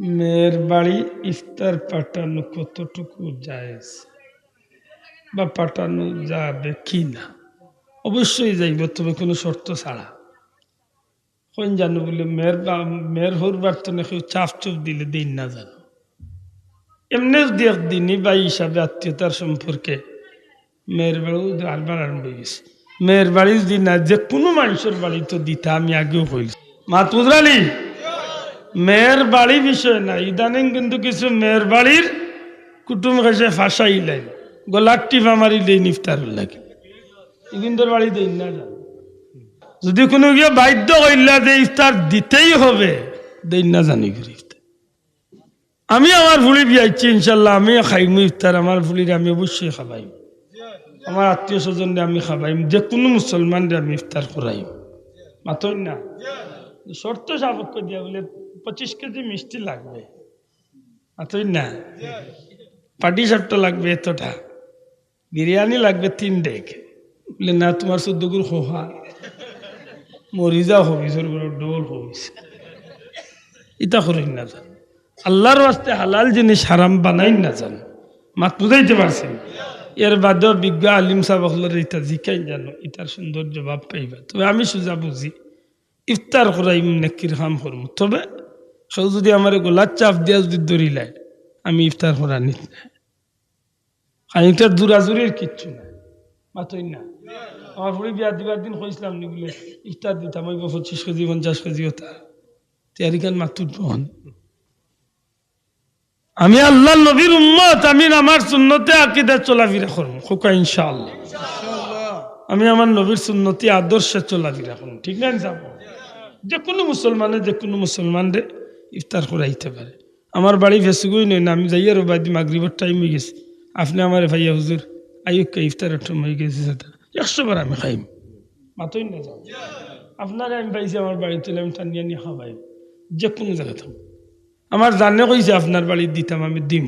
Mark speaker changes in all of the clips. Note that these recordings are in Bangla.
Speaker 1: মেয়ের বাড়ি ইফতার পাঠানো কতটুকু জায়েজ? বা পাঠানো যাবে কি না? অবশ্যই যাইব, তবে কোনো শর্ত ছাড়া। কোন জানো বলে, মেয়ের বা, মেয়ের হরবার তো না কেউ চাপ চুপ দিলে দিন না জানো। এমনি যদি একদিনই বা হিসাবে আত্মীয়তার সম্পর্কে মেয়ের বাড়িও আরবার আরম্ভ হয়ে গেছে। মেয়ের বাড়ি যদি না, যে কোনো মানুষের বাড়ি তো দিতে আমি আগেও কইছি মা তুজরালি মেয়ের বাড়ি বিষয় না ইদানিং কিন্তু কিছু মেয়ের বাড়ির কুটুম কাছে ফাঁসাইলেন গোলাক টিপা মারিলে নিফতার লাগে। ইগুন্দর বাড়ি দেই না যদি কোনো গিয়ে বাধ্য করিলা যে ইফতার দিতেই হবে, দেই না জানি করে আমি আমার ভুলি বিয়াইছি ইনশাল্লাহ আমি খাইম ইফতার, আমার ভুলির আমি অবশ্যই খাবাইম। আমার আত্মীয় স্বজনরে আমি খাবাইম, যে কোনো মুসলমানরে আমি ইফতার করাইম। মাতই না। শর্ত সাপেক্ষ দিয়া বলে পঁচিশ কেজি মিষ্টি লাগবে। মাতই না। পাটি সাপটা লাগবে এতটা। বিরিয়ানি লাগবে তিন ডেক। বলে, না, তোমার চোদ্দ গুর হোহা মরিজা হবিসর ডোল হবিস। ইটা করেন না জান। আল্লাহর রাস্তে হালাল জিনিস হারাম বানাই না জান। মাত বুঝাইতে পারছেন? এর বাদেও বিজ্ঞ আলিম সাহেব ইটা জিকাই জানো। ইটার সুন্দর জবাব পাইবা। তবে আমি সোজা বুঝি, ইফতার করাই নেকির কাম করব তবে সে যদি আমার গোলার চাপ দিয়া যদি দৌড়িলায় আমি ইফতার করা নিত না। খানিকটার দূরাজুরির কিচ্ছু না। মাতই না। আমার ফুড়ি বিয়া দিবার দিন কইছিলাম নি বলে ইফতার দিতাম ওই পঁচিশ কেজি পঞ্চাশ কেজি ওটা তেয়ারিখান মাতুর বহন। আমি আল্লাহ নবীর উম্মত আমি আমার সুন্নতে আকিদা চলাফেরা করব। খোকা ইনশাআল্লাহ। আমি আমার নবীর সুন্নতি আদর্শে চলাফেরা করব। ঠিক না যাব যে কোনো মুসলমানে যে কোনো মুসলমানরে ইফতার করাইতে পারে। আমার বাড়ি ফেসুগুই নয় না, আমি যাইয়া রো বাদি মাগরিবের টাইম হয়ে গেছি। আপনি আমার ভাইয়া হুজুর আয়ুক্কা ইফতারের টাইম হয়ে গেছে একশো বার আমি খাইম। মাতই না যাও। আপনারে আমি পাইছি আমার বাড়িতে আমি টানিয়া নিয়ে খাওয়াই। যে কোনো জায়গা থাকব আমার জানে কইছে, আপনার বাড়ি দিতাম আমি দিম।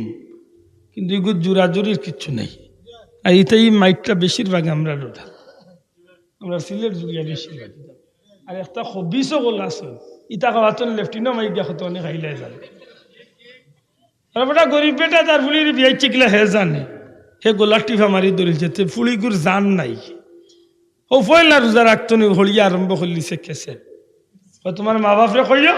Speaker 1: কিন্তু এগুলো জোরাজুরির কিচ্ছু নেই। আর এটাই মাইকটা বেশিরভাগ আমরা রোধা আমরা সিলেট জুড়িয়া বেশিরভাগ দিতাম আর একটা হবিসও গল আছে ইটা খাওয়াতন লেফটিনও মাইক দেখো তো অনেক খাইলে যাবে আর বেটা গরিব বেটা তার ফুলির বিয়াই চিকলে হে জানে। হে গোলার টিফা মারি ধরিছে তে ফুলিগুর জান নাই। ও ফয়লা রোজা রাখতো নি আরম্ভ করলিছে কেসে ও তোমার মা বাপরে কইও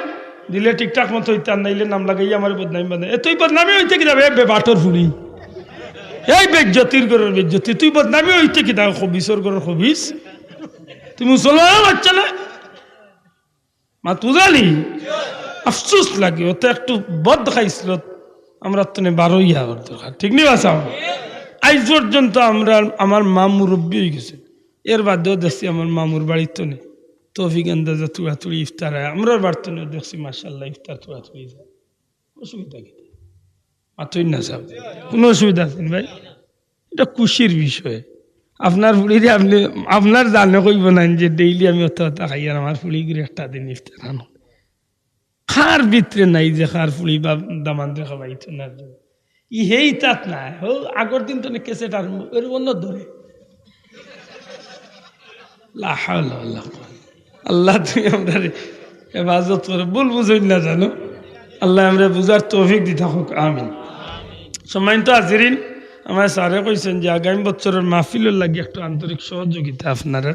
Speaker 1: দিলে ঠিকঠাক মতো ইতার নাইলে নাম লাগাই আমার বদনামি বান্ধে এ, তুই বদনামি হইতে কি যাবে বে বাটর ফুলি। এই বেজ্জতির গরের বেজ্জতি তুই বদনামি হইতে কি দাও খবিসর গরের খবিস তুই মুসলমান বাচ্চা না মা তুজালি আফসোস লাগে, ও তো একটু বদ খাইছিল আমরা তো বারোই হওয়ার দরকার ঠিক নেই বাসা আজ পর্যন্ত আমরা, আমার মা মুরব্বী হয়ে গেছে। এর বাদেও দেখছি আমার মামুর বাড়িতে নেই তৌফিক আন্দাজা তুড়াতুড়ি ইফতার হয়। আমরা বাড়তে নেই দেখছি মার্শাল্লাহ ইফতার তুড়াতুড়ি যায়। অসুবিধা কি? মাতই না সাহেব কোনো অসুবিধা আছে না ভাই? এটা খুশির বিষয়। আপনার ফুড়িরে আপনি, আপনার জানে কইব না যে ডেইলি আমি অত অত খাই আর আমার ফুড়ি করে একটা দিন ইফতার আনো। খার ভিতরে নাই যে খার ফুড়ি বা দামান দিয়ে খাবাইতো না। ই হেই তাত নাই ও আগর দিন তো কেসেট আর এর অন্য ধরে আল্লাহ তুমি আমরা হেফাজত করে, ভুল বুঝই না জানো। আল্লাহ আমরা বুঝার তৌফিক দি থাকুক, আমিন। সম্মানিত হাজিরিন আমার স্যারে কইছেন যে আগামী বছরের মাহফিলের লাগে একটু আন্তরিক সহযোগিতা আপনারা